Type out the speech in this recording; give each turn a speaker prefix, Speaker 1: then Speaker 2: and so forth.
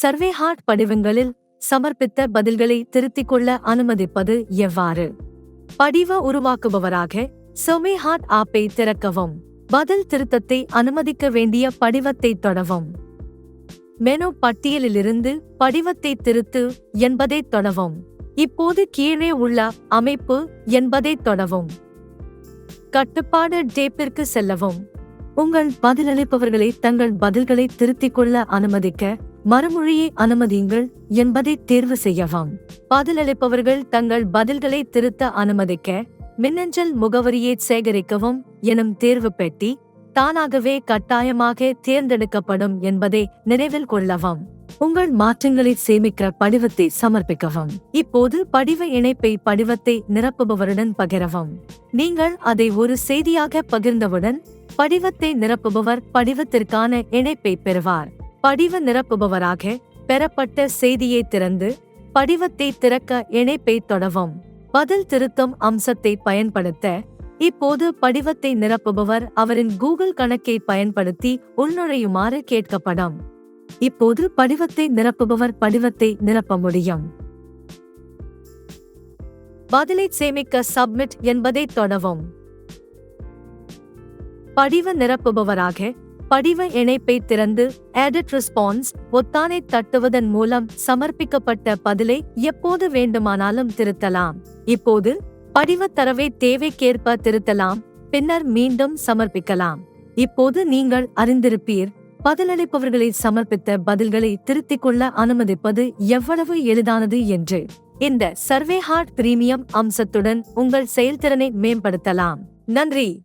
Speaker 1: Survey heart படிவங்களில் சமர்ப்பித்த பதில்களை திருத்திக் கொள்ள அனுமதிப்பது எவ்வாறு? படிவ உருவாக்குபவராக சர்வே ஹார்ட் ஆப்பை திறக்கவும் பதில் திருத்தத்தை அனுமதிக்க வேண்டிய படிவத்தை தொடவும். மெனு பட்டியலிலிருந்து படிவத்தை திருத்து என்பதை தொடவும். இப்போது கீழே உள்ள அமைப்பு என்பதை தொடவும். கட்டுப்பாடு டேப்பிற்கு செல்லவும். உங்கள் பதிலளிப்பவர்களை தங்கள் பதில்களை திருத்திக் கொள்ள அனுமதிக்க மறுமொழியை அனுமதியுங்கள் என்பதை தேர்வு செய்யவும். பதிலளிப்பவர்கள் தங்கள் பதில்களை திருத்த அனுமதிக்க மின்னஞ்சல் முகவரியை சேகரிக்கவும் எனும் தேர்வு பெட்டி தானாகவே கட்டாயமாக தேர்ந்தெடுக்கப்படும் என்பதை நினைவில் கொள்ளவும். உங்கள் மாற்றங்களை சேமிக்க படிவத்தை சமர்ப்பிக்கவும். இப்போது படிவ இணைப்பை படிவத்தை நிரப்புபவருடன் பகிரவும். நீங்கள் அதை ஒரு செய்தியாக பகிர்ந்தவுடன் படிவத்தை நிரப்புபவர் படிவத்திற்கான இணைப்பை பெறுவார். படிவ நிரப்புபவராக பெறப்பட்ட செய்தியை திறந்து படிவத்தை திறக்க இணைப்பை தொடவும். பதில் திருத்தம் அம்சத்தை பயன்படுத்த இப்போது படிவத்தை நிரப்புபவர் அவரின் கூகுள் கணக்கை பயன்படுத்தி உள்நுழையுமாறு கேட்கப்படும். இப்போது படிவத்தை நிரப்புபவர் படிவத்தை நிரப்ப முடியும். பதிலை சேமிக்க சப்மிட் என்பதை தொடவும். படிவ நிரப்புபவராக படிவ இணைப்பை திறந்து எடிட் ரெஸ்பான்ஸ் பொத்தானை தட்டுவதன் மூலம் சமர்ப்பிக்கப்பட்ட பதிலை எப்போது வேண்டுமானாலும் திருத்தலாம். இப்போது படிவ தரவை தேவைக்கேற்ப திருத்தலாம் பின்னர் மீண்டும் சமர்ப்பிக்கலாம். இப்போது நீங்கள் அறிந்திருப்பீர் பதிலளிப்பவர்களை சமர்ப்பித்த பதில்களை திருத்திக் கொள்ள அனுமதிப்பது எவ்வளவு எளிதானது என்று. இந்த சர்வே ஹார்ட் பிரீமியம் அம்சத்துடன் உங்கள் செயல்திறனை மேம்படுத்தலாம். நன்றி!